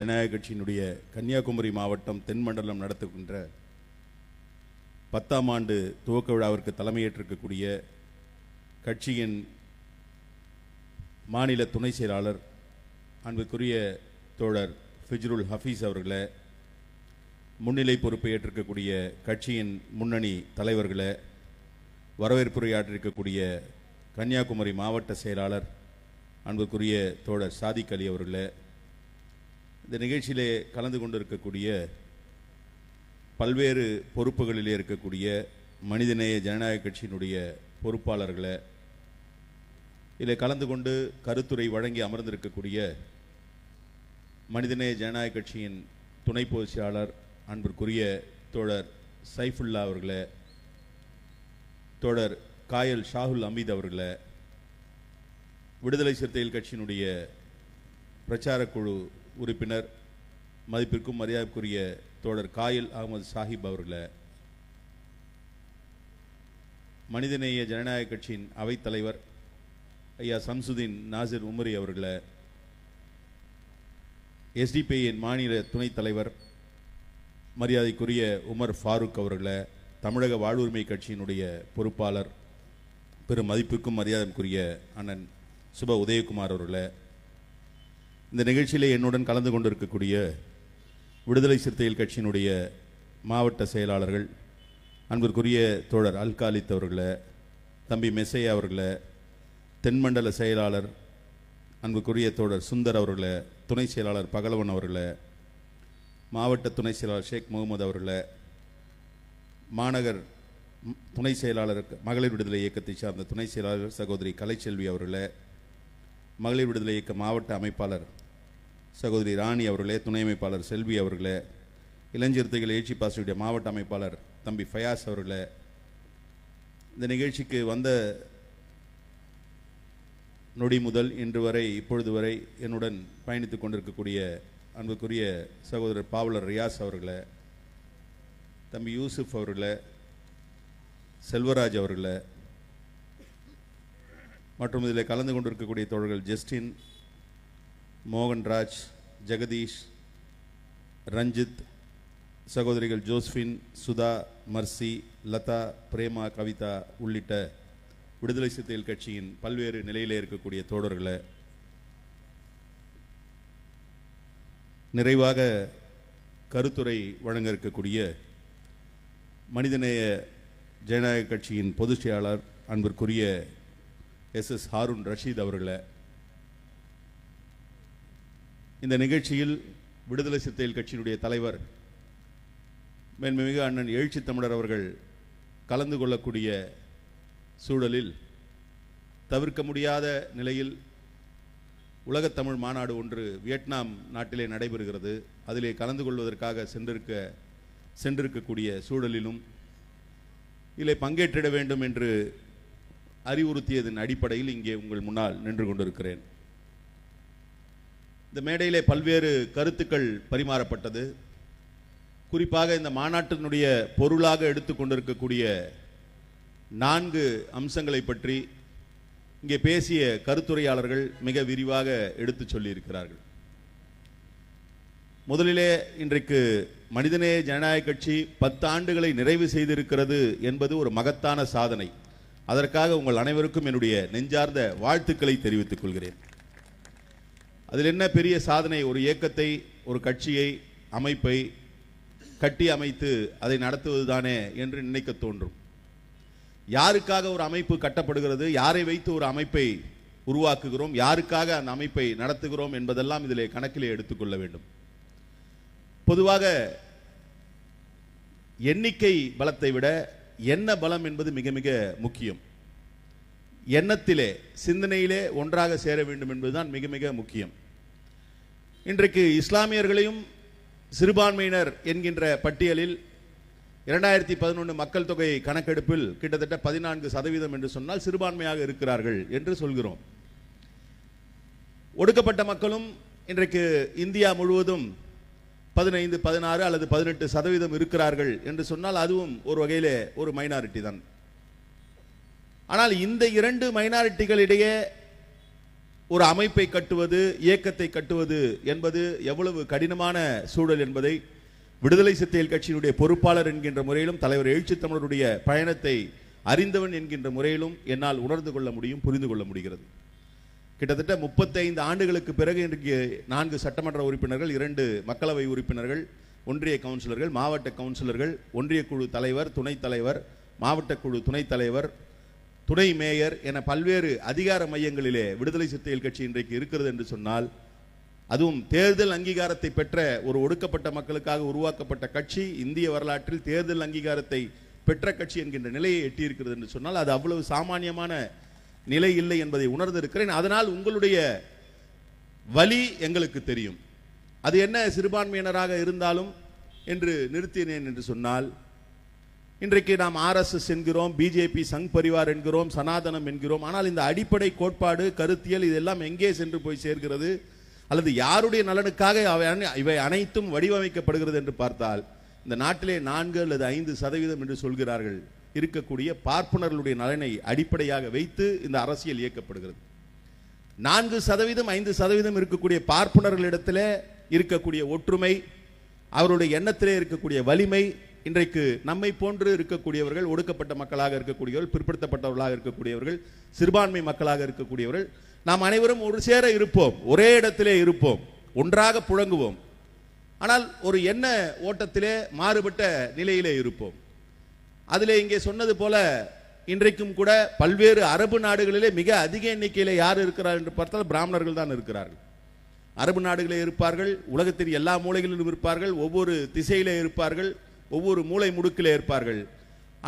ஜனநாயக கட்சியினுடைய கன்னியாகுமரி மாவட்டம் தென்மண்டலம் நடத்துகின்ற பத்தாம் ஆண்டு துவக்க விழாவிற்கு தலைமையேற்றிருக்கக்கூடிய கட்சியின் மாநில துணை செயலாளர் அன்புக்குரிய தோழர் ஃபிஜ்ருல் ஹஃபீஸ் அவர்களை முன்னிலை பொறுப்பை ஏற்றிருக்கக்கூடிய கட்சியின் முன்னணி தலைவர்களை வரவேற்புரையாற்றிருக்கக்கூடிய கன்னியாகுமரி மாவட்ட செயலாளர் அன்புக்குரிய தோழர் சாதிக் அலி அவர்களை இந்த நிகழ்ச்சியிலே கலந்து கொண்டிருக்கக்கூடிய பல்வேறு பொறுப்புகளிலே இருக்கக்கூடிய மனிதநேய ஜனநாயக கட்சியினுடைய பொறுப்பாளர்களை இதில் கலந்து கொண்டு கருத்துரை வழங்கி அமர்ந்திருக்கக்கூடிய மனிதநேய ஜனநாயக கட்சியின் துணை பொதுச் செயலாளர் அன்பிற்குரிய தோழர் சைஃபுல்லா அவர்களை தோழர் காயல் ஷாகுல் அமீத் அவர்களை விடுதலை சிறுத்தைகள் கட்சியினுடைய பிரச்சாரக்குழு உறுப்பினர் மதிப்பிற்கும் மரியாதைக்குரிய தோழர் காயில் அகமது சாஹிப் அவர்களை மனிதநேய ஜனநாயக கட்சியின் அவைத்தலைவர் ஐயா சம்சுதீன் நாசிர் உமரி அவர்களை எஸ்டிபிஐயின் மாநில துணைத் தலைவர் மரியாதைக்குரிய உமர் ஃபாரூக் அவர்களை தமிழக வாழ்வுரிமை கட்சியினுடைய பொறுப்பாளர் பெரும் மதிப்புக்கும் மரியாதைக்குரிய அண்ணன் சுப உதயகுமார் அவர்களை இந்த நிகழ்ச்சியிலே என்னுடன் கலந்து கொண்டிருக்கக்கூடிய விடுதலை சிறுத்தைகள் கட்சியினுடைய மாவட்ட செயலாளர்கள் அன்பிற்குரிய தோழர் அல்காலித் அவர்களை தம்பி மெசையா அவர்களை தென்மண்டல செயலாளர் அன்புக்குரிய தோழர் சுந்தர் அவர்களை துணை செயலாளர் பகலவன் அவர்களை மாவட்ட துணை செயலாளர் ஷேக் முகமது அவர்களை மாநகர் துணை செயலாளர் மகளிர் விடுதலை இயக்கத்தை சார்ந்த துணை செயலாளர் சகோதரி கலைச்செல்வி அவர்களை மகளிர் விடுதலை இயக்க மாவட்ட அமைப்பாளர் சகோதரி ராணி அவர்களே துணை அமைப்பாளர் செல்வி அவர்களே இளஞ்சிறுத்தைகள் எழுச்சி பாசியுடைய மாவட்ட அமைப்பாளர் தம்பி ஃபயாஸ் அவர்களே இந்த நிகழ்ச்சிக்கு வந்த நொடி முதல் இன்று வரை இப்பொழுது வரை என்னுடன் பயணித்து கொண்டிருக்கக்கூடிய அன்புக்குரிய சகோதரர் பாவலர் ரியாஸ் அவர்களே தம்பி யூசுப் அவர்களே செல்வராஜ் அவர்களே மற்றும் இதில் கலந்து கொண்டிருக்கக்கூடிய தோழர்கள் ஜஸ்டின் மோகன்ராஜ் ஜெகதீஷ் ரஞ்சித் சகோதரிகள் ஜோஸ்பின் சுதா மர்சி லதா பிரேமா கவிதா உள்ளிட்ட விடுதலை சிறுத்தைகள் கட்சியின் பல்வேறு நிலையிலே இருக்கக்கூடிய தோழர்களை நிறைவாக கருத்துரை வழங்க இருக்கக்கூடிய மனிதநேய ஜனநாயக கட்சியின் பொதுச் செயலாளர் அன்பிற்குரிய எஸ் எஸ் ஹாரூன் ரஷீத் அவர்களை இந்த நிகழ்ச்சியில் விடுதலை சிறுத்தைகள் கட்சியினுடைய தலைவர் மேன்மிகு அண்ணன் எழுச்சி தமிழர் அவர்கள் கலந்து கொள்ளக்கூடிய சூழலில் தவிர்க்க முடியாத நிலையில் உலகத் தமிழ் மாநாடு ஒன்று வியட்நாம் நாட்டிலே நடைபெறுகிறது. அதிலே கலந்து கொள்வதற்காக சென்றிருக்க சென்றிருக்கக்கூடிய சூழலிலும் இதில் பங்கேற்றிட வேண்டும் என்று அறிவுறுத்தியதன் அடிப்படையில் இங்கே உங்கள் முன்னால் நின்று கொண்டிருக்கிறேன். இந்த மேடையிலே பல்வேறு கருத்துக்கள் பரிமாறப்பட்டது. குறிப்பாக இந்த மாநாட்டினுடைய பொருளாக எடுத்துக்கொண்டிருக்கக்கூடிய நான்கு அம்சங்களை பற்றி இங்கே பேசிய கருத்துரையாளர்கள் மிக விரிவாக எடுத்துச் சொல்லியிருக்கிறார்கள். முதலிலே இன்றைக்கு மனிதநேய ஜனநாயக கட்சி பத்து ஆண்டுகளை நிறைவு செய்திருக்கிறது என்பது ஒரு மகத்தான சாதனை. அதற்காக உங்கள் அனைவருக்கும் என்னுடைய நெஞ்சார்ந்த வாழ்த்துக்களை தெரிவித்துக் கொள்கிறேன். அதில் என்ன பெரிய சாதனை? ஒரு இயக்கத்தை ஒரு கட்சியை அமைப்பை கட்டி அமைத்து அதை நடத்துவது தானே என்று நினைக்க தோன்றும். யாருக்காக ஒரு அமைப்பு கட்டப்படுகிறது? யாரை வைத்து ஒரு அமைப்பை உருவாக்குகிறோம்? யாருக்காக அந்த அமைப்பை நடத்துகிறோம் என்பதெல்லாம் இதிலே கணக்கிலே எடுத்துக்கொள்ள வேண்டும். பொதுவாக எண்ணிக்கை பலத்தை விட எண்ண பலம் என்பது மிக மிக முக்கியம். எண்ணத்திலே சிந்தனையிலே ஒன்றாக சேர வேண்டும் என்பதுதான் மிக மிக முக்கியம். இன்றைக்கு இஸ்லாமியர்களையும் சிறுபான்மையினர் என்கின்ற பட்டியலில் இரண்டாயிரத்தி பதினொன்று மக்கள் தொகை கணக்கெடுப்பில் கிட்டத்தட்ட பதினான்கு சதவீதம் என்று சொன்னால் சிறுபான்மையாக இருக்கிறார்கள் என்று சொல்கிறோம். ஒடுக்கப்பட்ட மக்களும் இன்றைக்கு இந்தியா முழுவதும் பதினைந்து பதினாறு அல்லது பதினெட்டு சதவீதம் இருக்கிறார்கள் என்று சொன்னால் அதுவும் ஒரு வகையிலே ஒரு மைனாரிட்டி தான். ஆனால் இந்த இரண்டு மைனாரிட்டிகளிடையே ஒரு அமைப்பை கட்டுவது இயக்கத்தை கட்டுவது என்பது எவ்வளவு கடினமான சூழல் என்பதை விடுதலை சிறுத்தைகள் கட்சியினுடைய பொறுப்பாளர் என்கின்ற முறையிலும் தலைவர் எழுச்சித்தமிழருடைய பயணத்தை அறிந்தவன் என்கின்ற முறையிலும் என்னால் உணர்ந்து கொள்ள முடியும் புரிந்து கொள்ள முடிகிறது. கிட்டத்தட்ட முப்பத்தைந்து ஆண்டுகளுக்கு பிறகு இன்றைக்கு நான்கு சட்டமன்ற உறுப்பினர்கள் இரண்டு மக்களவை உறுப்பினர்கள் ஒன்றிய கவுன்சிலர்கள் மாவட்ட கவுன்சிலர்கள் ஒன்றிய குழு தலைவர் துணைத் தலைவர் மாவட்ட குழு துணைத் தலைவர் துணை மேயர் என பல்வேறு அதிகார மையங்களிலே விடுதலை சிறுத்தைகள் கட்சி இன்றைக்கு இருக்கிறது என்று சொன்னால் அதுவும் தேர்தல் அங்கீகாரத்தை பெற்ற ஒரு ஒடுக்கப்பட்ட மக்களுக்காக உருவாக்கப்பட்ட கட்சி இந்திய வரலாற்றில் தேர்தல் அங்கீகாரத்தை பெற்ற கட்சி என்கின்ற நிலையை எட்டியிருக்கிறது என்று சொன்னால் அது அவ்வளவு சாமானியமான நிலை இல்லை என்பதை உணர்ந்திருக்கிறேன். அதனால் உங்களுடைய வலி எங்களுக்கு தெரியும். அது என்ன சிறுபான்மையினராக இருந்தாலும் என்று நிறுத்தினேன் என்று சொன்னால் இன்றைக்கு நாம் ஆர்எஸ்எஸ் என்கிறோம் பிஜேபி சங் பரிவார் என்கிறோம் சனாதனம் என்கிறோம். ஆனால் இந்த அடிப்படை கோட்பாடு கருத்தியல் இதெல்லாம் எங்கே சென்று போய் சேர்கிறது? அல்லது யாருடைய நலனுக்காக அவை அனை- இவை அனைத்தும் வடிவமைக்கப்படுகிறது என்று பார்த்தால் இந்த நாட்டிலே நான்கு அல்லது ஐந்து சதவீதம் என்று சொல்கிறார்கள். இருக்கக்கூடிய பார்ப்பனர்களுடைய நலனை அடிப்படையாக வைத்து இந்த அரசியல் இயக்கப்படுகிறது. நான்கு சதவீதம் ஐந்து சதவீதம் இருக்கக்கூடிய பார்ப்பனர்களிடத்தில் இருக்கக்கூடிய ஒற்றுமை அவருடைய எண்ணத்திலே இருக்கக்கூடிய வலிமை இன்றைக்கு நம்மை போன்று இருக்கக்கூடியவர்கள் ஒடுக்கப்பட்ட மக்களாக இருக்கக்கூடியவர்கள் பிற்படுத்தப்பட்டவர்களாக இருக்கக்கூடியவர்கள் சிறுபான்மை மக்களாக இருக்கக்கூடியவர்கள் நாம் அனைவரும் ஒரு சேர இருப்போம் ஒரே இடத்திலே இருப்போம் ஒன்றாக புழங்குவோம். ஆனால் ஒரு எண்ண ஓட்டத்திலே மாறுபட்ட நிலையிலே இருப்போம். அதில் இங்கே சொன்னது போல இன்றைக்கும் கூட பல்வேறு அரபு நாடுகளிலே மிக அதிக எண்ணிக்கையில் யார் இருக்கிறார் என்று பார்த்தால் பிராமணர்கள் தான் இருக்கிறார்கள். அரபு நாடுகளே இருப்பார்கள் உலகத்தின் எல்லா மூலைகளிலும் இருப்பார்கள் ஒவ்வொரு திசையிலே இருப்பார்கள் ஒவ்வொரு மூலை முடுக்கில் இருப்பார்கள்.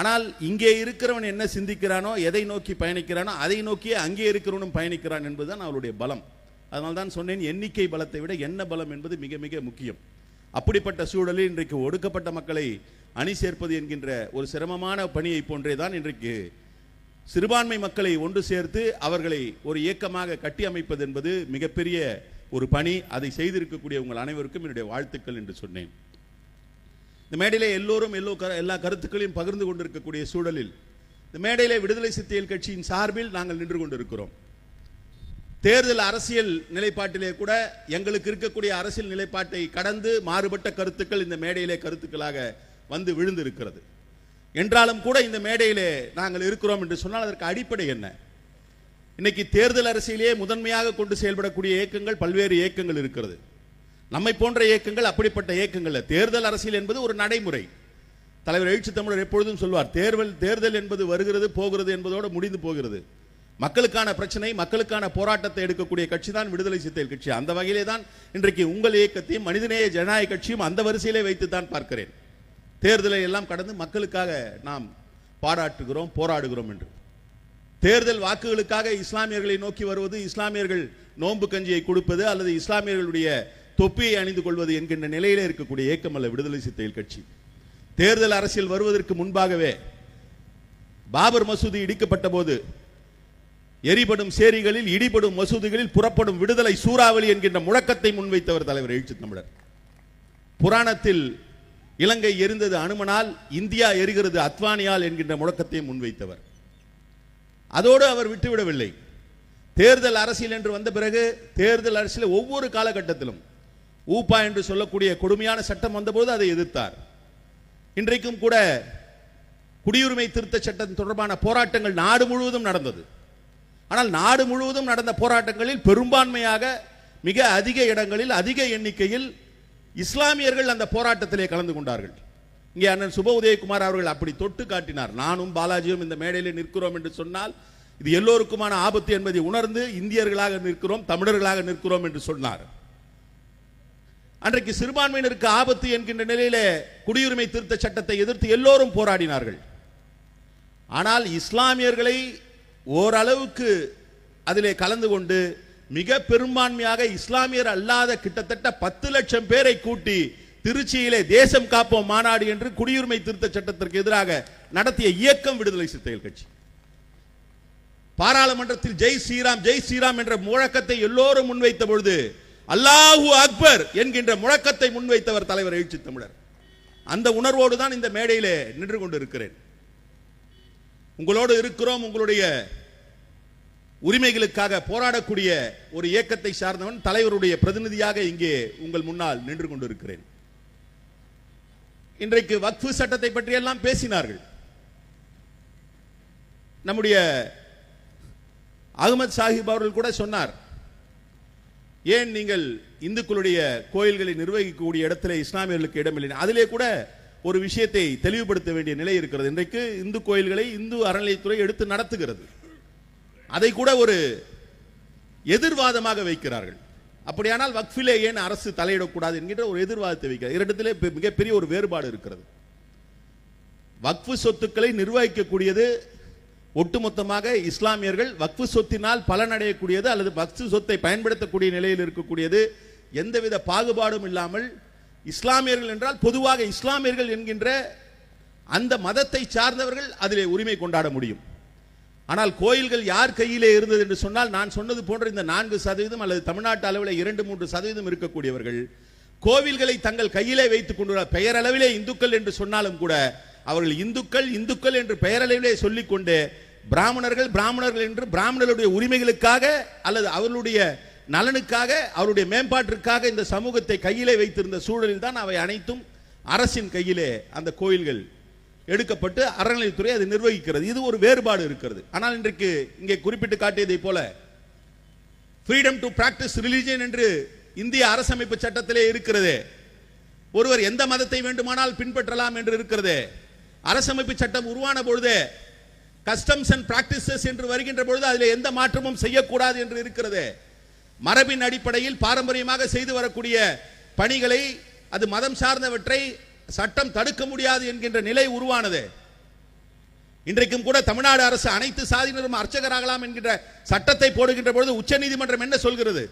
ஆனால் இங்கே இருக்கிறவன் என்ன சிந்திக்கிறானோ எதை நோக்கி பயணிக்கிறானோ அதை நோக்கியே அங்கே இருக்கிறவனும் பயணிக்கிறான் என்பதுதான் அவளுடைய பலம். அதனால் தான் சொன்னேன் எண்ணிக்கை பலத்தை விட என்ன பலம் என்பது மிக மிக முக்கியம். அப்படிப்பட்ட சூழலில் இன்றைக்கு ஒடுக்கப்பட்ட மக்களை அணி சேர்ப்பது என்கின்ற ஒரு சிரமமான பணியை போன்றே தான் இன்றைக்கு சிறுபான்மை மக்களை ஒன்று சேர்த்து அவர்களை ஒரு இயக்கமாக கட்டி அமைப்பது என்பது மிகப்பெரிய ஒரு பணி. அதை செய்திருக்கக்கூடிய உங்கள் அனைவருக்கும் என்னுடைய வாழ்த்துக்கள் என்று சொன்னேன். இந்த மேடையிலே எல்லோரும் எல்லோ எல்லா கருத்துக்களையும் பகிர்ந்து கொண்டிருக்கக்கூடிய சூழலில் இந்த மேடையிலே விடுதலை சித்தியல் கட்சியின் சார்பில் நாங்கள் நின்று கொண்டிருக்கிறோம். தேர்தல் அரசியல் நிலைப்பாட்டிலே கூட எங்களுக்கு இருக்கக்கூடிய அரசியல் நிலைப்பாட்டை கடந்து மாறுபட்ட கருத்துக்கள் இந்த மேடையிலே கருத்துக்களாக வந்து விழுந்திருக்கிறது. என்றாலும் கூட இந்த மேடையிலே நாங்கள் இருக்கிறோம் என்று சொன்னால் அதற்கு அடிப்படை என்ன? இன்னைக்கு தேர்தல் அரசியலே முதன்மையாக கொண்டு செயல்படக்கூடிய இயக்கங்கள் பல்வேறு இயக்கங்கள் இருக்கிறது. நம்மை போன்ற இயக்கங்கள் அப்படிப்பட்ட இயக்கங்கள். தேர்தல் அரசியல் என்பது ஒரு நடைமுறை. தலைவர் எழுச்சி தமிழர் எப்பொழுதும் சொல்வார் தேர்தல் தேர்தல் என்பது வருகிறது போகிறது என்பதோடு முடிந்து போகிறது. மக்களுக்கான பிரச்சனை மக்களுக்கான போராட்டத்தை எடுக்கக்கூடிய கட்சி தான் விடுதலை சிறுத்தைகள் கட்சி. அந்த வகையிலே தான் இன்றைக்கு உங்கள் இயக்கத்தையும் மனிதநேய ஜனநாயக கட்சியும் அந்த வரிசையிலே வைத்து தான் பார்க்கிறேன். தேர்தலை எல்லாம் கடந்து மக்களுக்காக நாம் பாராட்டுகிறோம் போராடுகிறோம் என்று. தேர்தல் வாக்குகளுக்காக இஸ்லாமியர்களை நோக்கி வருவது இஸ்லாமியர்கள் நோன்பு கஞ்சியை கொடுப்பது அல்லது இஸ்லாமியர்களுடைய தொப்பியை அணிந்து கொள்வது என்கின்ற நிலையிலே இருக்கக்கூடிய ஏக்கமல்ல அல்ல விடுதலை சித்தையில் கட்சி. தேர்தல் அரசியல் வருவதற்கு முன்பாகவே பாபர் மசூதி இடிக்கப்பட்ட போது எரிபடும் சேரிகளில் இடிபடும் மசூதிகளில் புறப்படும் விடுதலை சூறாவளி என்கின்ற முழக்கத்தை முன்வைத்தவர் தலைவர் எழுச்சி தமிழர். புராணத்தில் இலங்கை எரிந்தது அனுமனால் இந்தியா எரிகிறது அத்வானியால் என்கின்ற முழக்கத்தை முன்வைத்தவர். அதோடு அவர் விட்டுவிடவில்லை. தேர்தல் அரசியல் என்று வந்த பிறகு தேர்தல் அரசியல் ஒவ்வொரு காலகட்டத்திலும் ஊப்பா என்று சொல்லக்கூடிய கொடுமையான சட்டம் வந்தபோது அதை எதிர்த்தார். இன்றைக்கும் கூட குடியுரிமை திருத்த சட்டம் தொடர்பான போராட்டங்கள் நாடு முழுவதும் நடந்தது. ஆனால் நாடு முழுவதும் நடந்த போராட்டங்களில் பெரும்பான்மையாக மிக அதிக இடங்களில் அதிக எண்ணிக்கையில் இஸ்லாமியர்கள் அந்த போராட்டத்திலே கலந்து கொண்டார்கள். இங்கே அண்ணன் சுப உதயகுமார் அவர்கள் அப்படி தொட்டு காட்டினார். நானும் பாலாஜியும் இந்த மேடையில் நிற்கிறோம் என்று சொன்னால் இது எல்லோருக்குமான ஆபத்து என்பதை உணர்ந்து இந்தியர்களாக நிற்கிறோம் தமிழர்களாக நிற்கிறோம் என்று சொன்னார். அன்றைக்கு சிறுபான்மையினருக்கு ஆபத்து என்கின்ற நிலையிலே குடியுரிமை திருத்த சட்டத்தை எதிர்த்து எல்லோரும் போராடினார்கள். ஆனால் இஸ்லாமியர்களை ஓரளவுக்கு அதிலே கலந்து கொண்டு மிக பெரும்பான்மையாக இஸ்லாமியர் அல்லாத கிட்டத்தட்ட பத்து லட்சம் பேரை கூட்டி திருச்சியிலே தேசம் காப்போம் மாநாடு என்று குடியுரிமை திருத்த சட்டத்திற்கு எதிராக நடத்திய இயக்கம் விடுதலை சிறுத்தைகள் கட்சி. பாராளுமன்றத்தில் ஜெய் ஸ்ரீராம் ஜெய் ஸ்ரீராம் என்ற முழக்கத்தை எல்லோரும் முன்வைத்த பொழுது அல்லாஹு அக்பர் என்கின்ற முழக்கத்தை முன்வைத்தவர் தலைவர் எழுச்சி தமிழர். அந்த உணர்வோடு தான் இந்த மேடையிலே நின்று கொண்டிருக்கிறேன். உங்களோடு இருக்கிறோம் உங்களுடைய உரிமைகளுக்காக போராடக்கூடிய ஒரு இயக்கத்தை சார்ந்தவன் தலைவருடைய பிரதிநிதியாக இங்கே உங்கள் முன்னால் நின்று கொண்டிருக்கிறேன். இன்றைக்கு வக்ஃபு சட்டத்தை பற்றி எல்லாம் பேசினார்கள். நம்முடைய அகமது சாஹிப் அவர்கள் கூட சொன்னார் ஏன் நீங்கள் இந்துக்களுடைய கோயில்களை நிர்வகிக்கக்கூடிய இடத்துல இஸ்லாமியர்களுக்கு இடமில்லை? அதிலே கூட ஒரு விஷயத்தை தெளிவுபடுத்த வேண்டிய நிலை இருக்கிறது. இன்றைக்கு இந்து கோயில்களை இந்து அறநிலையத்துறை எடுத்து நடத்துகிறது. அதை கூட ஒரு எதிர்வாதமாக வைக்கிறார்கள். அப்படியானால் வக்ஃபிலே ஏன் அரசு தலையிடக்கூடாது என்கின்ற ஒரு எதிர்வாதத்தை வைக்கிறார். இரண்டிலே மிகப்பெரிய ஒரு வேறுபாடு இருக்கிறது. வக்ஃபு சொத்துக்களை நிர்வகிக்கக்கூடியது ஒட்டுமொத்தமாக இஸ்லாமியர்கள் வக்ஃபு சொத்தினால் பலனடையக்கூடியது அல்லது வக்ஃபு சொத்தை பயன்படுத்தக்கூடிய நிலையில் இருக்கக்கூடியது. எந்தவித பாகுபாடும் இல்லாமல் இஸ்லாமியர்கள் என்றால் பொதுவாக இஸ்லாமியர்கள் என்கின்ற அந்த மதத்தை சார்ந்தவர்கள் அதிலே உரிமை கொண்டாட முடியும். ஆனால் கோயில்கள் யார் கையிலே இருந்தது என்று சொன்னால் நான் சொன்னது போன்ற இந்த நான்கு சதவீதம் அல்லது தமிழ்நாட்டு அளவில் இரண்டு மூன்று சதவீதம் இருக்கக்கூடியவர்கள். கோவில்களை தங்கள் கையிலே வைத்துக் கொண்டு பெயரளவிலே இந்துக்கள் என்று சொன்னாலும் கூட அவர்கள் இந்துக்கள் இந்துக்கள் என்று பெயரளவிலே சொல்லிக்கொண்டு பிராமணர்கள் பிராமணர்கள் என்று பிராமணர்களுடைய உரிமைகளுக்காக அல்லது அவர்களுடைய நலனுக்காக அவருடைய மேம்பாட்டிற்காக இந்த சமூகத்தை கையிலே வைத்திருந்த சூழலில் தான் அவை அனைத்தும் அரசின் கையிலே அந்த கோயில்கள் எடுக்கப்பட்டு அறநிலையத்துறை அதை நிர்வகிக்கிறது. இது ஒரு வேறுபாடு இருக்கிறது. ஆனால் இன்றைக்கு இங்கே குறிப்பிட்டு காட்டியதை போல ஃப்ரீடம் டு பிராக்டிஸ் ரிலிஜியன் என்று இந்திய அரசமைப்பு சட்டத்திலே இருக்கிறது. ஒருவர் எந்த மதத்தை வேண்டுமானால் பின்பற்றலாம் என்று இருக்கிறது. அரசமைப்பு சட்டம் உருவான பொழுது கஸ்டம்ஸ் அண்ட் பிராக்டிசஸ் என்று வருகின்ற பொழுது அதில் எந்த மாற்றமும் செய்யக்கூடாது என்று இருக்கிறது. மரபின் அடிப்படையில் பாரம்பரியமாக செய்து வரக்கூடிய பணிகளை அது மதம் சார்ந்தவற்றை சட்டம் தடுக்க முடியாது என்கின்ற நிலை உருவானது. இன்றைக்கும் கூட தமிழ்நாடு அரசு அனைத்து சாதியினரும் அர்ச்சகராகலாம் என்கின்ற சட்டத்தை போடுகின்ற பொழுது உச்சநீதிமன்றம் என்ன சொல்கிறது?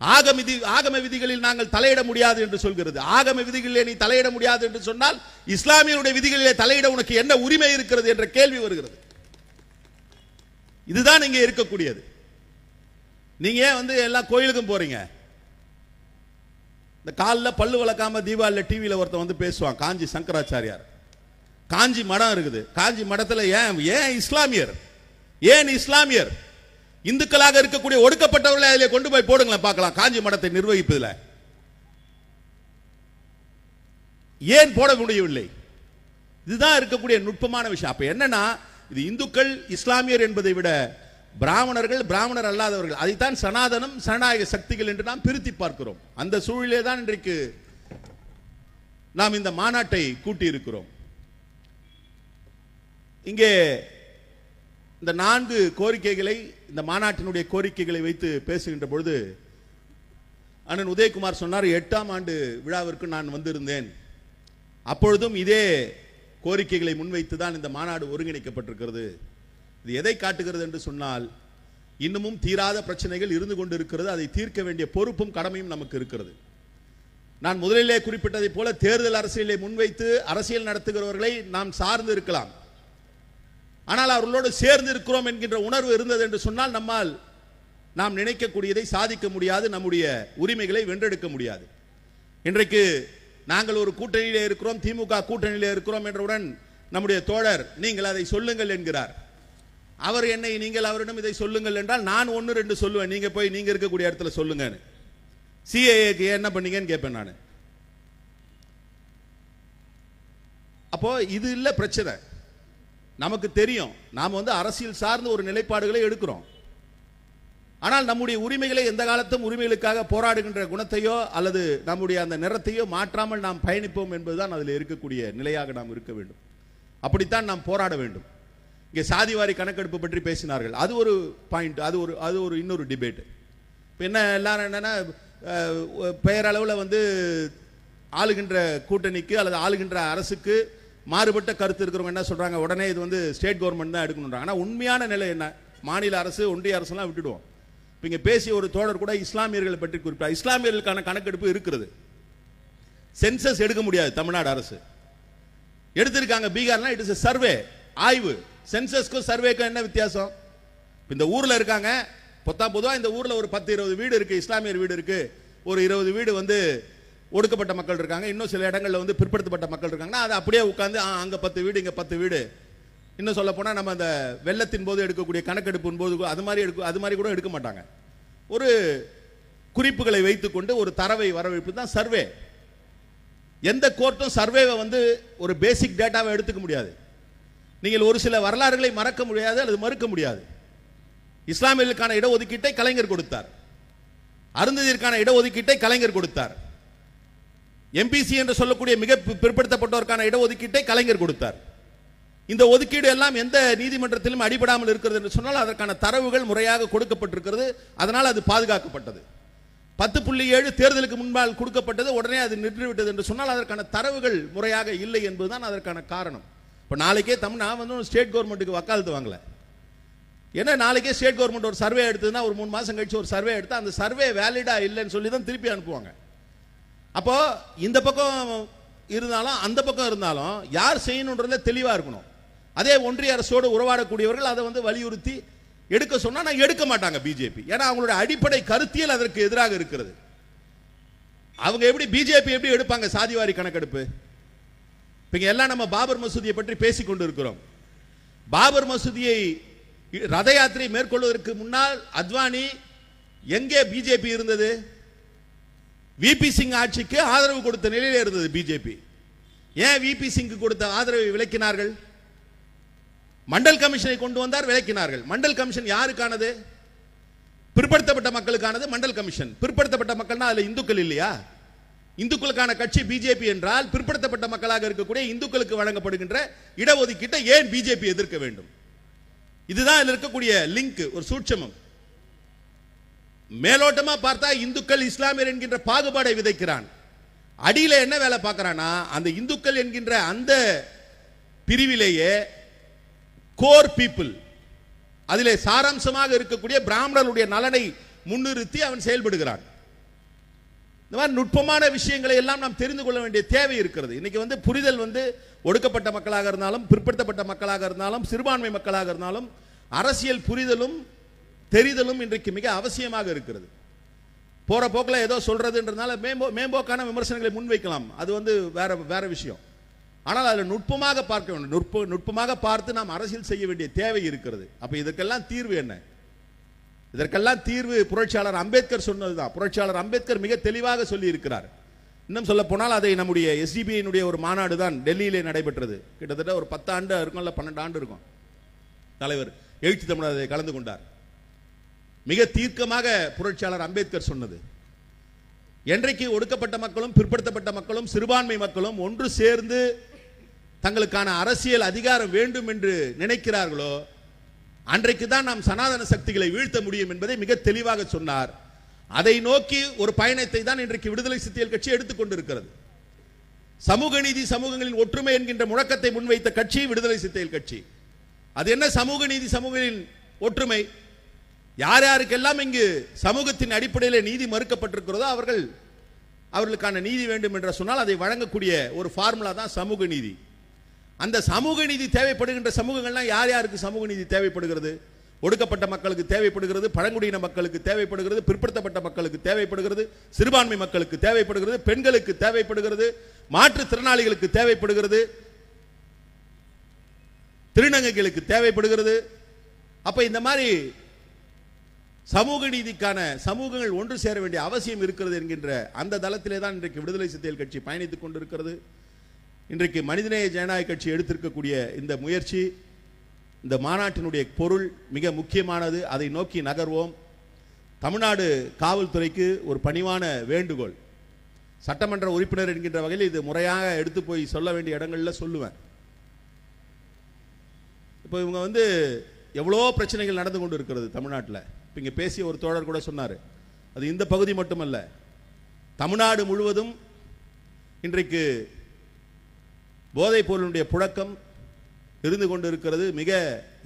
ஆகம விதி ஆகம விதிகளில் நாங்கள் தலையிட முடியாது என்று சொல்கிறது. ஆகம விதிகளிலே நீ தலையிட முடியாது என்று சொன்னால் இஸ்லாமியருடைய விதிகளிலே தலையிட உனக்கு என்ன உரிமை இருக்கிறது என்ற கேள்வி வருகிறது. இதுதான் இங்கே இருக்கக்கூடியது. நீங்க ஏன் வந்து எல்லா கோயிலுக்கும் போறீங்க? இந்த காலில் பல்லு வளர்க்காம தீபாவளியில் டிவியில் ஒருத்தன் வந்து பேசுவான் காஞ்சி சங்கராச்சாரியார். காஞ்சி மடம் இருக்குது. காஞ்சி மடத்துல ஏன் ஏன் இஸ்லாமியர்? ஏன் இஸ்லாமியர்? இந்துக்களாக இருக்கக்கூடிய ஒடுக்கப்பட்டவர்களை அதிலே கொண்டு போய் போடுங்களேன் பார்க்கலாம். காஞ்சி மடத்தை நிர்வகிப்பதில். ஏன் போட முடியவில்லை? இதுதான் இருக்கக்கூடிய நுட்பமான விஷயம். அப்ப என்னன்னா இது இந்துக்கள் இஸ்லாமியர் என்பதை விட பிராமணர்கள் பிராமணர் அல்லாதவர்கள் அதைத்தான் சனாதனம் சனநாயக சக்திகள் என்று நாம் பிரித்தி பார்க்கிறோம். அந்த சூழலே தான் இன்றைக்கு நாம் இந்த மாநாட்டை கூட்டி இருக்கிறோம் இங்கே இந்த நான்கு கோரிக்கைகளை இந்த மாநாட்டினுடைய கோரிக்கைகளை வைத்து பேசுகின்ற பொழுது அண்ணன் உதயகுமார் சொன்னார் எட்டாம் ஆண்டு விழாவிற்கு நான் வந்திருந்தேன். அப்பொழுதும் இதே கோரிக்கைகளை முன்வைத்து தான் இந்த மாநாடு ஒருங்கிணைக்கப்பட்டிருக்கிறது. இது எதை காட்டுகிறது என்று சொன்னால் இன்னமும் தீராத பிரச்சனைகள் இருந்து கொண்டிருக்கிறது. அதை தீர்க்க வேண்டிய பொறுப்பும் கடமையும் நமக்கு இருக்கிறது. நான் முதலிலே குறிப்பிட்டதைப் போல தேர்தல் அரசியலை முன்வைத்து அரசியல் நடத்துகிறவர்களை நாம் சார்ந்து இருக்கலாம். ஆனால் அவர்களோடு சேர்ந்து இருக்கிறோம் என்கின்ற உணர்வு இருந்தது என்று சொன்னால் நம்மால் நாம் நினைக்கக்கூடியதை சாதிக்க முடியாது நம்முடைய உரிமைகளை வென்றெடுக்க முடியாது. இன்றைக்கு நாங்கள் ஒரு கூட்டணியிலே இருக்கிறோம் திமுக கூட்டணியிலே இருக்கிறோம் என்றவுடன் நம்முடைய தோழர் நீங்கள் அதை சொல்லுங்கள் என்கிறார். அவர் என்னை நீங்கள் அவரிடம் இதை சொல்லுங்கள் என்றால் நான் ஒன்று ரெண்டு சொல்லுவேன் நீங்கள் போய் நீங்கள் இருக்கக்கூடிய இடத்துல சொல்லுங்கன்னு. சிஏஏக்கு என்ன பண்ணீங்கன்னு கேட்பேன் நான். அப்போ இது இல்லை பிரச்சனை. நமக்கு தெரியும். நாம் வந்து அரசியல் சார்ந்த ஒரு நிலைப்பாடுகளை எடுக்கிறோம். ஆனால் நம்முடைய உரிமைகளை எந்த காலத்தும் உரிமைகளுக்காக போராடுகின்ற குணத்தையோ அல்லது நம்முடைய அந்த நிறத்தையோ மாற்றாமல் நாம் பயணிப்போம் என்பதுதான் அதில் இருக்கக்கூடிய நிலையாக நாம் இருக்க வேண்டும். அப்படித்தான் நாம் போராட வேண்டும். இங்கே சாதிவாரி கணக்கெடுப்பு பற்றி பேசினார்கள். அது ஒரு பாயிண்ட் அது ஒரு அது ஒரு இன்னொரு டிபேட்டு இப்போ என்ன எல்லாரும் என்னென்னா பெயரளவில் வந்து ஆளுகின்ற கூட்டணிக்கு அல்லது ஆளுகின்ற அரசுக்கு மாறுபட்ட கருத்து இருக்கிறவங்க என்ன சொல்கிறாங்க உடனே இது வந்து ஸ்டேட் கவர்மெண்ட் தான் எடுக்கணுன்றாங்க ஆனால் உண்மையான நிலை என்ன? மாநில அரசு ஒன்றிய அரசுலாம் விட்டுடுவோம். இப்போ இங்கே பேசிய ஒரு தோழர் கூட இஸ்லாமியர்களை பற்றி குறிப்பிட்டார். இஸ்லாமியர்களுக்கான கணக்கெடுப்பு இருக்கிறது சென்சஸ் எடுக்க முடியாது தமிழ்நாடு அரசு. எடுத்திருக்காங்க பீகார்லாம் இட் இஸ் சர்வே ஆய்வு. சென்சஸ்க்கும் சர்வேக்கும் என்ன வித்தியாசம்? இந்த ஊரில் இருக்காங்க. பொத்தா பொதுவாக இந்த ஊரில் ஒரு பத்து இருபது வீடு இருக்குது இஸ்லாமியர் வீடு இருக்குது ஒரு இருபது வீடு வந்து ஒடுக்கப்பட்ட மக்கள் இருக்காங்க. இன்னும் சில இடங்களில் வந்து பிற்படுத்தப்பட்ட மக்கள் இருக்காங்கன்னா அதை அப்படியே உட்காந்து அங்கே பத்து வீடு இங்கே பத்து வீடு. இன்னும் சொல்ல போனால் நம்ம அந்த வெள்ளத்தின் போது எடுக்கக்கூடிய கணக்கெடுப்பின் போது அது மாதிரி எடுக்க அது மாதிரி கூட எடுக்க மாட்டாங்க. ஒரு குறிப்புகளை வைத்துக்கொண்டு ஒரு தரவை வரவேற்பு தான் சர்வே. எந்த கோர்ட்டும் சர்வேவை வந்து ஒரு பேசிக் டேட்டாவை எடுத்துக்க முடியாது. நீங்கள் ஒரு சில வரலாறுகளை மறக்க முடியாது அல்லது மறுக்க முடியாது. இஸ்லாமியர்களுக்கான இடஒதுக்கீட்டை கலைஞர் கொடுத்தார். அருந்ததிற்கான இடஒதுக்கீட்டை கலைஞர் கொடுத்தார். எம்பிசி என்று சொல்லக்கூடிய மிக பிற்படுத்தப்பட்டோருக்கான இடஒதுக்கீட்டை கலைஞர் கொடுத்தார். இந்த ஒதுக்கீடு எல்லாம் எந்த நீதிமன்றத்திலும் அடிபடாமல் இருக்கிறது என்று சொன்னால் அதற்கான தரவுகள் முறையாக கொடுக்கப்பட்டிருக்கிறது. அதனால் அது பாதுகாக்கப்பட்டது. பத்து புள்ளி ஏழு தேர்தலுக்கு முன்பால் கொடுக்கப்பட்டது உடனே அது நின்றுவிட்டது என்று சொன்னால் அதற்கான தரவுகள் முறையாக இல்லை என்பதுதான் அதற்கான காரணம். இப்போ நாளைக்கே தமிழ் நான் வந்து ஸ்டேட் கவர்மெண்ட்டுக்கு வக்காலத்து வாங்கல. ஏன்னா நாளைக்கே ஸ்டேட் கவர்மெண்ட் ஒரு சர்வே எடுத்ததுன்னா ஒரு மூணு மாதம் கழிச்சு ஒரு சர்வே எடுத்து அந்த சர்வே வேலிடா இல்லைன்னு சொல்லி தான் திருப்பி அனுப்புவாங்க. அப்போ இந்த பக்கம் இருந்தாலும் அந்த பக்கம் இருந்தாலும் யார் செய்யணுன்றதுல தெளிவாக இருக்கணும். அதே ஒன்றிய அரசோடு உறவாடக்கூடியவர்கள் அதை வந்து வலியுறுத்தி எடுக்க சொன்னால் நான் எடுக்க மாட்டாங்க பிஜேபி ஏன்னா அவங்களுடைய அடிப்படை கருத்தியல் அதற்கு எதிராக இருக்கிறது. அவங்க எப்படி பிஜேபி எப்படி எடுப்பாங்க சாதிவாரி கணக்கெடுப்பு? இப்போ எல்லாம் நம்ம பாபர் மசூதியை பற்றி பேசிக்கொண்டு இருக்கிறோம் பாபர் மசூதியை ரத யாத்திரை மேற்கொள்வதற்கு முன்னால் அத்வானி எங்கே பிஜேபி இருந்தது? விபி சிங் ஆட்சிக்கு ஆதரவு கொடுத்த நிலையில் இருந்தது பிஜேபி ஏன் விபி சிங்க்கு கொடுத்த ஆதரவை விலக்கினார்கள் மண்டல் கமிஷனை கொண்டு வந்தார் விலக்கினார்கள் மண்டல் கமிஷன் யாருக்கானது? பிற்படுத்தப்பட்ட மக்களுக்கானது மண்டல் கமிஷன். பிற்படுத்தப்பட்ட மக்கள்னா அதில் இந்துக்கள் இல்லையா? இந்துக்களுக்கான கட்சி பிஜேபி என்றால் பிற்படுத்தப்பட்ட மக்களாக இருக்கக்கூடிய இந்துக்களுக்கு வழங்கப்படுகின்ற இடஒதுக்கீட்டை ஏன் பிஜேபி எதிர்க்க வேண்டும்? இதுதான் இருக்கக்கூடிய லிங்க் ஒரு சூட்சமம். மேலோட்டமா பார்த்தா இந்துக்கள் இஸ்லாமியர் என்கின்ற பாகுபாடை விதைக்கிறான். அடியில் என்ன வேலை பார்க்கறானா அந்த இந்துக்கள் என்கின்ற அந்த பிரிவிலேயே கோர் பீப்புள் அதிலே சாராம்சமாக இருக்கக்கூடிய பிராமணர்களுடைய நலனை முன்னிறுத்தி அவன் செயல்படுகிறான். இந்த மாதிரி நுட்பமான விஷயங்களை எல்லாம் நாம் தெரிந்து கொள்ள வேண்டிய தேவை இருக்கிறது. இன்னைக்கு வந்து புரிதல் வந்து ஒடுக்கப்பட்ட மக்களாக இருந்தாலும் பிற்படுத்தப்பட்ட மக்களாக இருந்தாலும் சிறுபான்மை மக்களாக இருந்தாலும் அரசியல் புரிதலும் தெரிதலும் இன்றைக்கு மிக அவசியமாக இருக்கிறது. போகிற போக்கில் ஏதோ சொல்கிறதுன்றதுனால மேம்போ மேம்போக்கான விமர்சனங்களை முன்வைக்கலாம். அது வந்து வேற வேற விஷயம். ஆனால் அதில் நுட்பமாக பார்க்க வேண்டும். நுட்ப நுட்பமாக பார்த்து நாம் அரசியல் செய்ய வேண்டிய தேவை இருக்கிறது. அப்போ இதற்கெல்லாம் தீர்வு என்ன? இதற்கெல்லாம் தீர்வு புரட்சியாளர் அம்பேத்கர் சொன்னது தான் புரட்சியாளர் அம்பேத்கர் மிக தெளிவாக சொல்லி இருக்கிறார் இன்னும் சொல்ல போனால் அதை நம்முடைய எஸ்டிபியினுடைய ஒரு மாநாடு தான் டெல்லியிலே நடைபெற்றது. கிட்டத்தட்ட ஒரு பத்து ஆண்டு இருக்கும் இல்லை பன்னெண்டு ஆண்டு இருக்கும். தலைவர் எழுச்சி தமிழர் அதை கலந்து கொண்டார். மிக தீர்க்கமாக புரட்சியாளர் அம்பேத்கர் சொன்னது. என்றைக்கு ஒடுக்கப்பட்ட மக்களும் பிற்படுத்தப்பட்ட மக்களும் சிறுபான்மை மக்களும் ஒன்று சேர்ந்து தங்களுக்கான அரசியல் அதிகாரம் வேண்டும் என்று நினைக்கிறார்களோ அன்றைக்கு தான் நாம் சனாதன சக்திகளை வீழ்த்த முடியும் என்பதை மிக தெளிவாக சொன்னார். அதை நோக்கி ஒரு பயணத்தை தான் இன்றைக்கு விடுதலை சித்தியல் கட்சி எடுத்துக்கொண்டிருக்கிறது சமூக நீதி சமூகங்களின் ஒற்றுமை என்கின்ற முழக்கத்தை முன்வைத்த கட்சி விடுதலை சித்தியல் கட்சி. அது என்ன சமூக நீதி சமூகங்களின் ஒற்றுமை? யார் யாருக்கெல்லாம் இங்கு சமூகத்தின் அடிப்படையில் நீதி மறுக்கப்பட்டிருக்கிறதோ அவர்கள் அவர்களுக்கான நீதி வேண்டும் என்று சொன்னால் அதை வழங்கக்கூடிய ஒரு ஃபார்முலா தான் சமூக நீதி. அந்த சமூக நீதி தேவைப்படுகின்ற சமூகங்கள்லாம் யார் யாருக்கு சமூக நீதி தேவைப்படுகிறது? ஒடுக்கப்பட்ட மக்களுக்கு தேவைப்படுகிறது பழங்குடியின மக்களுக்கு தேவைப்படுகிறது பிற்படுத்தப்பட்ட மக்களுக்கு தேவைப்படுகிறது சிறுபான்மை மக்களுக்கு தேவைப்படுகிறது பெண்களுக்கு தேவைப்படுகிறது மாற்றுத்திறனாளிகளுக்கு தேவைப்படுகிறது திருநங்கைகளுக்கு தேவைப்படுகிறது. அப்போ இந்த மாதிரி சமூக நீதிக்கான சமூகங்கள் ஒன்று சேர வேண்டிய அவசியம் இருக்கிறது என்கின்ற அந்த தளத்திலே தான் இன்றைக்கு விடுதலை சிறுத்தைகள் கட்சி பயணித்துக் கொண்டிருக்கிறது. இன்றைக்கு மனிதநேய ஜனநாயக கட்சி எடுத்திருக்கக்கூடிய இந்த முயற்சி இந்த மாநாட்டினுடைய பொருள் மிக முக்கியமானது. அதை நோக்கி நகர்வோம். தமிழ்நாடு காவல்துறைக்கு ஒரு பணிவான வேண்டுகோள். சட்டமன்ற உறுப்பினர் என்கின்ற வகையில் இது முறையாக எடுத்து போய் சொல்ல வேண்டிய இடங்களில் சொல்லுவேன். இப்போ இவங்க வந்து எவ்வளோ பிரச்சனைகள் நடந்து கொண்டு இருக்கிறது தமிழ்நாட்டில். இப்போ இங்கே பேசிய ஒரு தோழர் கூட சொன்னார். அது இந்த பகுதி மட்டுமல்ல. தமிழ்நாடு முழுவதும் இன்றைக்கு போதைப் பொருளுடைய புழக்கம் இருந்து கொண்டு இருக்கிறது மிக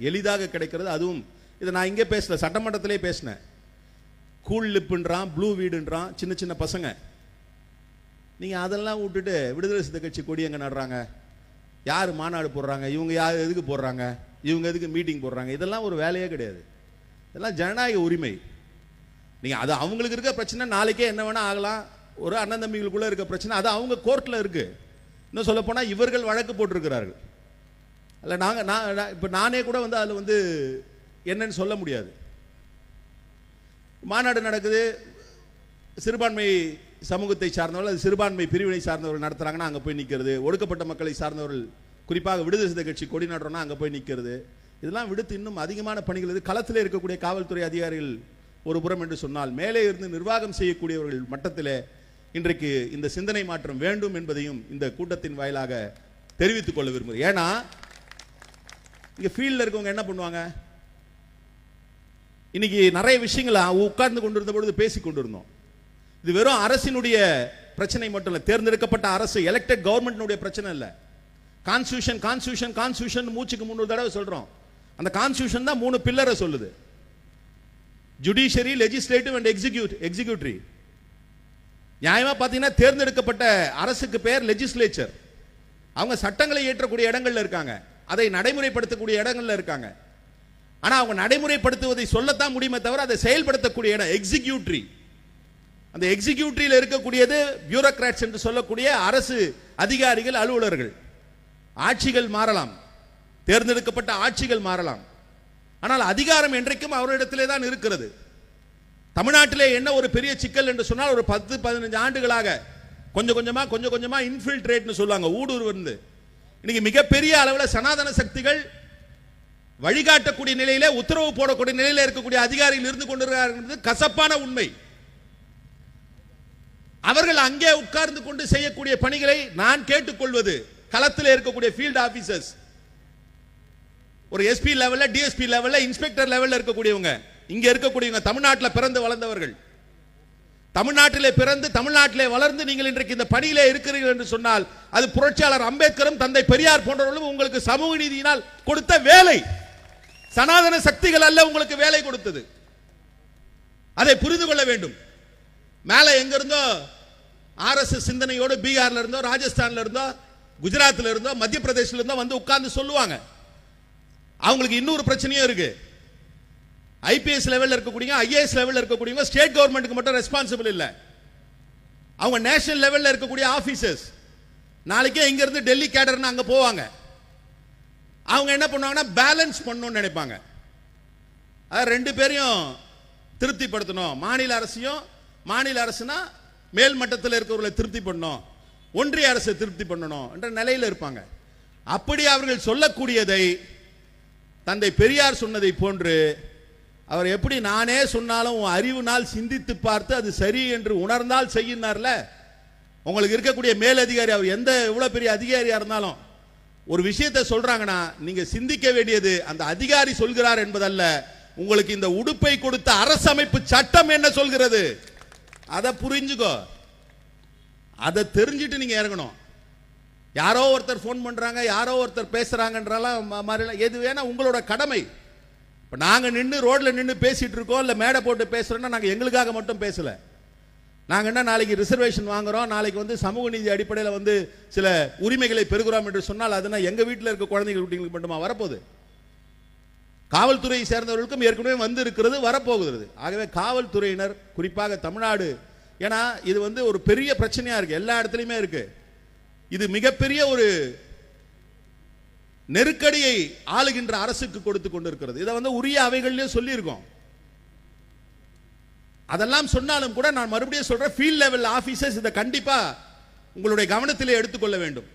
எளிதாக கிடைக்கிறது. அதுவும் இதை நான் இங்கே பேசல சட்டமன்றத்திலே பேசினேன். கூல் லிப்புன்றான் ப்ளூ வீடுன்றான் சின்ன சின்ன பசங்க. நீங்க அதெல்லாம் விட்டுட்டு விடுதலை சித்த கட்சி கொடி எங்கே நடுறாங்க? யார் மாநாடு போடுறாங்க? இவங்க யார் எதுக்கு போடுறாங்க? இவங்க எதுக்கு மீட்டிங் போடுறாங்க? இதெல்லாம் ஒரு வேலையே கிடையாது. இதெல்லாம் ஜனநாயக உரிமை. நீங்கள் அது அவங்களுக்கு இருக்க பிரச்சனை நாளைக்கே என்ன வேணால் ஆகலாம். ஒரு அண்ணன் தம்பிகளுக்குள்ள இருக்க பிரச்சனை அது அவங்க கோர்ட்டில் இருக்குது இன்னும் சொல்லப்போனால் இவர்கள் வழக்கு போட்டிருக்கிறார்கள். அல்ல நாங்கள் நான் இப்போ நானே கூட வந்து அதில் வந்து என்னன்னு சொல்ல முடியாது. மாநாடு நடக்குது. சிறுபான்மை சமூகத்தை சார்ந்தவர்கள் அது சிறுபான்மை பிரிவினை சார்ந்தவர்கள் நடத்துகிறாங்கன்னா அங்கே போய் நிற்கிறது ஒடுக்கப்பட்ட மக்களை சார்ந்தவர்கள் குறிப்பாக விடுதலை கட்சி கொடி நடுறோன்னா அங்கே போய் நிற்கிறது இதெல்லாம் விடுத்து இன்னும் அதிகமான பணிகள் இது களத்தில் இருக்கக்கூடிய காவல்துறை அதிகாரிகள் ஒரு புறம் என்று சொன்னால் மேலே இருந்து நிர்வாகம் செய்யக்கூடியவர்கள் மட்டத்தில் இன்றைக்கு இந்த சிந்தனை மாற்றம் வேண்டும் என்பதையும் இந்த கூட்டத்தின் வாயிலாக தெரிவித்துக் கொள்ள விரும்புகிறேன். ஏன்னா இங்கே ஃபீல்டில் இருக்கவங்க என்ன பண்ணுவாங்க? இன்னைக்கு நிறைய விஷயங்களை உட்கார்ந்து கொண்டிருந்த பொழுது பேசி கொண்டிருந்தோம். இது வெறும் அரசினுடைய பிரச்சனை மட்டும் இல்லை தேர்ந்தெடுக்கப்பட்ட அரசு எலெக்டட் கவர்மெண்ட்னுடைய பிரச்சனை இல்லை. கான்ஸ்டியூஷன் கான்ஸ்டியூஷன் கான்ஸ்டியூஷன் மூச்சுக்கு முன்னூறு தடவை சொல்கிறோம் அந்த கான்ஸ்டியூஷன் தான் மூணு பில்லரை சொல்லுது. Judiciary legislative and execute executory நியாயமாக பார்த்தீங்கன்னா தேர்ந்தெடுக்கப்பட்ட அரசுக்கு பேர் லெஜிஸ்லேச்சர் அவங்க சட்டங்களை இயற்றக்கூடிய இடங்கள்ல இருக்காங்க. அதை நடைமுறைப்படுத்தக்கூடிய இடங்கள்ல இருக்காங்க. ஆனால் அவங்க நடைமுறைப்படுத்துவதை சொல்லத்தான் முடியுமே தவிர அதை செயல்படுத்தக்கூடிய இடம் எக்ஸிக்யூட்ரி அந்த எக்ஸிக்யூட்டிவ்ல இருக்கக்கூடியது பியூரோக்ராட்ஸ் என்று சொல்லக்கூடிய அரசு அதிகாரிகள் அலுவலர்கள். ஆட்சிகள் மாறலாம். தேர்ந்தெடுக்கப்பட்ட ஆட்சிகள் மாறலாம். ஆனால் அதிகாரம் என்றைக்கும் அவரிடத்திலே தான் இருக்கிறது. தமிழ்நாட்டிலே என்ன ஒரு பெரிய சிக்கல் என்று சொன்னால் ஒரு பத்து பதினஞ்சு ஆண்டுகளாக கொஞ்சம் கொஞ்சமாக கொஞ்சம் கொஞ்சமாக இன்ஃபில்ட்ரேட்னு சொல்லுவாங்க ஊடுருவது இன்னைக்கு மிகப்பெரிய அளவில் சனாதன சக்திகள் வழிகாட்டக்கூடிய நிலையில உத்தரவு போடக்கூடிய நிலையில இருக்கக்கூடிய அதிகாரிகள் இருந்து கொண்டிருக்கிறார்கள் கசப்பான உண்மை. அவர்கள் அங்கே உட்கார்ந்து கொண்டு செய்யக்கூடிய பணிகளை நான் கேட்டுக்கொள்வது களத்தில் இருக்கக்கூடிய ஃபீல்ட் ஆபீசர்ஸ் ஒரு எஸ்பி லெவலில் டிஎஸ்பி லெவலில் இன்ஸ்பெக்டர் லெவலில் இருக்கக்கூடியவங்க. இங்கே இருக்கக்கூடியவங்க தமிழ்நாட்டில் பிறந்து வளர்ந்தவர்கள். தமிழ்நாட்டிலே பிறந்து தமிழ்நாட்டிலே வளர்ந்து நீங்கள் இன்றைக்கு இந்த பணியிலே இருக்கிறீர்கள் என்று சொன்னால் அது புரட்சியாளர் அம்பேத்கரும் தந்தை பெரியார் போன்றவர்களும் உங்களுக்கு சமூக நீதியினால் கொடுத்த வேலை. சனாதன சக்திகள் அல்ல உங்களுக்கு வேலை கொடுத்தது. அதை புரிந்து கொள்ள வேண்டும். மேலே எங்கிருந்தோ ஆர்எஸ்எஸ் சிந்தனையோடு பீகார்ல இருந்தோ ராஜஸ்தான்ல இருந்தோ குஜராத்ல இருந்தோ மத்திய பிரதேசல இருந்தோ வந்து உட்கார்ந்து சொல்லுவாங்க. அவங்களுக்கு இன்னொரு பிரச்சனையும் இருக்கு. ஐபிஎஸ் லெவலில் இருக்கக்கூடிய ஐஏஎஸ் லெவலில் இருக்கக்கூடியவங்க ஸ்டேட் கவர்மெண்ட்டுக்கு மட்டும் ரெஸ்பான்சிபிள் இல்லை. அவங்க நேஷனல் லெவலில் இருக்கக்கூடிய ஆஃபீஸர்ஸ் நாளைக்கே இங்கேருந்து டெல்லி கேடர்னு அங்கே போவாங்க. அவங்க என்ன பண்ணுவாங்கன்னா பேலன்ஸ் பண்ணணும்னு நினைப்பாங்க. அதாவது ரெண்டு பேரையும் திருப்திப்படுத்தணும். மாநில அரசையும் மாநில அரசுனா மேல் மட்டத்தில் இருக்கிறவர்களை திருப்தி பண்ணணும் ஒன்றிய அரசை திருப்தி பண்ணணும் என்ற நிலையில் இருப்பாங்க. அப்படி அவர்கள் சொல்லக்கூடியதை தந்தை பெரியார் சொன்னதை போன்று அவர் எப்படி நானே சொன்னாலும் உன் அறிவுனால் சிந்தித்து பார்த்து அது சரி என்று உணர்ந்தால் செய்யினார்ல? உங்களுக்கு இருக்கக்கூடிய மேலதிகாரி அவர் எந்த எவ்வளோ பெரிய அதிகாரியாக இருந்தாலும் ஒரு விஷயத்தை சொல்கிறாங்கன்னா நீங்கள் சிந்திக்க வேண்டியது அந்த அதிகாரி சொல்கிறார் என்பதல்ல. உங்களுக்கு இந்த உடுப்பை கொடுத்த அரசமைப்பு சட்டம் என்ன சொல்கிறது? அதை புரிஞ்சுக்கோ. அதை தெரிஞ்சுட்டு நீங்கள் இறங்கணும். யாரோ ஒருத்தர் ஃபோன் பண்ணுறாங்க யாரோ ஒருத்தர் பேசுகிறாங்கன்றலாம் மாதிரிலாம். எது வேணால் உங்களோட கடமை. இப்போ நாங்கள் நின்று ரோட்டில் நின்று பேசிகிட்டு இருக்கோம் இல்லை மேடை போட்டு பேசுகிறோன்னா நாங்கள் எங்களுக்காக மட்டும் பேசலை. நாங்கள் என்ன நாளைக்கு ரிசர்வேஷன் வாங்குறோம் நாளைக்கு வந்து சமூக நீதி அடிப்படையில் வந்து சில உரிமைகளை பெறுகிறோம் என்று சொன்னால் அதுனா எங்கள் வீட்டில் இருக்க குழந்தைகள் குட்டிங்களுக்கு மட்டுமா வரப்போகுது? காவல்துறையை சேர்ந்தவர்களுக்கும் ஏற்கனவே வந்து இருக்கிறது வரப்போகிறது. ஆகவே காவல்துறையினர் குறிப்பாக தமிழ்நாடு ஏன்னா இது வந்து ஒரு பெரிய பிரச்சனையாக இருக்குது எல்லா இடத்துலையுமே இருக்குது இது மிகப்பெரிய ஒரு நெருக்கடியை ஆளுகின்ற அரசுக்கு கொடுத்து கொண்டிருக்கிறது. இதை வந்து உரிய அவைகளிலே சொல்லியிருக்கோம். அதெல்லாம் சொன்னாலும் கூட நான் மறுபடியும் சொல்றேன் ஃபீல்ட் லெவல் ஆஃபீஸர்ஸ் இதை கண்டிப்பா உங்களுடைய கவனத்திலே எடுத்துக்கொள்ள வேண்டும்.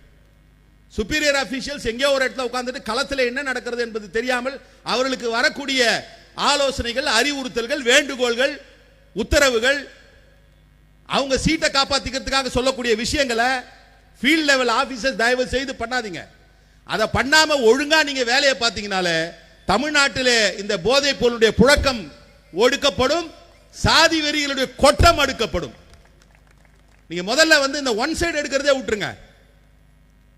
சுப்பீரியர் அபிஷியல்ஸ் எங்கேயோ ஒரு இடத்துல உட்காந்துட்டு களத்தில் என்ன நடக்கிறது என்பது தெரியாமல் அவர்களுக்கு வரக்கூடிய ஆலோசனைகள் அறிவுறுத்தல்கள் வேண்டுகோள்கள் உத்தரவுகள் அவங்க சீட்டை காப்பாற்றிக்கிறதுக்காக சொல்லக்கூடிய விஷயங்களை ஃபீல்ட் லெவல் ஆஃபீஸர்ஸ் தயவு செய்து பண்ணாதீங்க. அதை பண்ணாமல் ஒழுங்காக நீங்கள் வேலையை பார்த்தீங்கனாலே தமிழ்நாட்டிலே இந்த போதைப் பொருளுடைய புழக்கம் ஒடுக்கப்படும் சாதி வெறிகளுடைய கொட்டம் அடுக்கப்படும். நீங்க முதல்ல வந்து இந்த ஒன் சைடு எடுக்கிறதே விட்டுருங்க.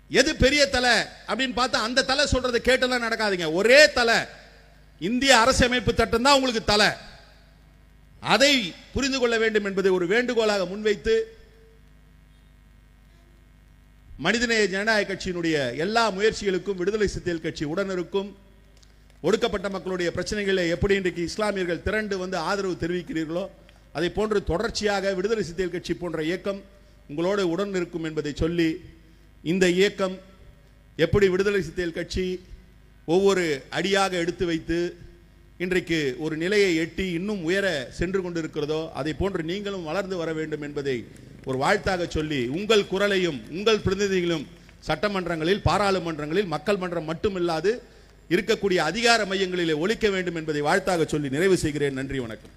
எது பெரிய தலை அப்படின்னு பார்த்தா அந்த தலை சொல்றதை கேட்டெல்லாம் நடக்காதீங்க. ஒரே தலை. இந்திய அரசியமைப்பு சட்டம் தான் உங்களுக்கு தலை. அதை புரிந்து கொள்ள வேண்டும் என்பதை ஒரு வேண்டுகோளாக முன்வைத்து மனிதநேய ஜனநாயக கட்சியினுடைய எல்லா முயற்சிகளுக்கும் விடுதலை சித்தியல் கட்சி உடனிருக்கும். ஒடுக்கப்பட்ட மக்களுடைய பிரச்சனைகளை எப்படி இன்றைக்கு இஸ்லாமியர்கள் திரண்டு வந்து ஆதரவு தெரிவிக்கிறீர்களோ அதை போன்று தொடர்ச்சியாக விடுதலை சித்தியல் கட்சி போன்ற இயக்கம் உங்களோடு உடன் இருக்கும் என்பதை சொல்லி இந்த இயக்கம் எப்படி விடுதலை சித்தியல் கட்சி ஒவ்வொரு அடியாக எடுத்து வைத்து இன்றைக்கு ஒரு நிலையை எட்டி இன்னும் உயர சென்று கொண்டிருக்கிறதோ அதை போன்று நீங்களும் வளர்ந்து வர வேண்டும் என்பதை ஒரு வாழ்த்தாக சொல்லி உங்கள் குரலையும் உங்கள் பிரதிநிதிகளும் சட்டமன்றங்களில் பாராளுமன்றங்களில் மக்கள் மன்றம் மட்டுமில்லாது இருக்கக்கூடிய அதிகார மையங்களிலே ஒழிக்க வேண்டும் என்பதை வாழ்த்தாக சொல்லி நிறைவு செய்கிறேன். நன்றி வணக்கம்.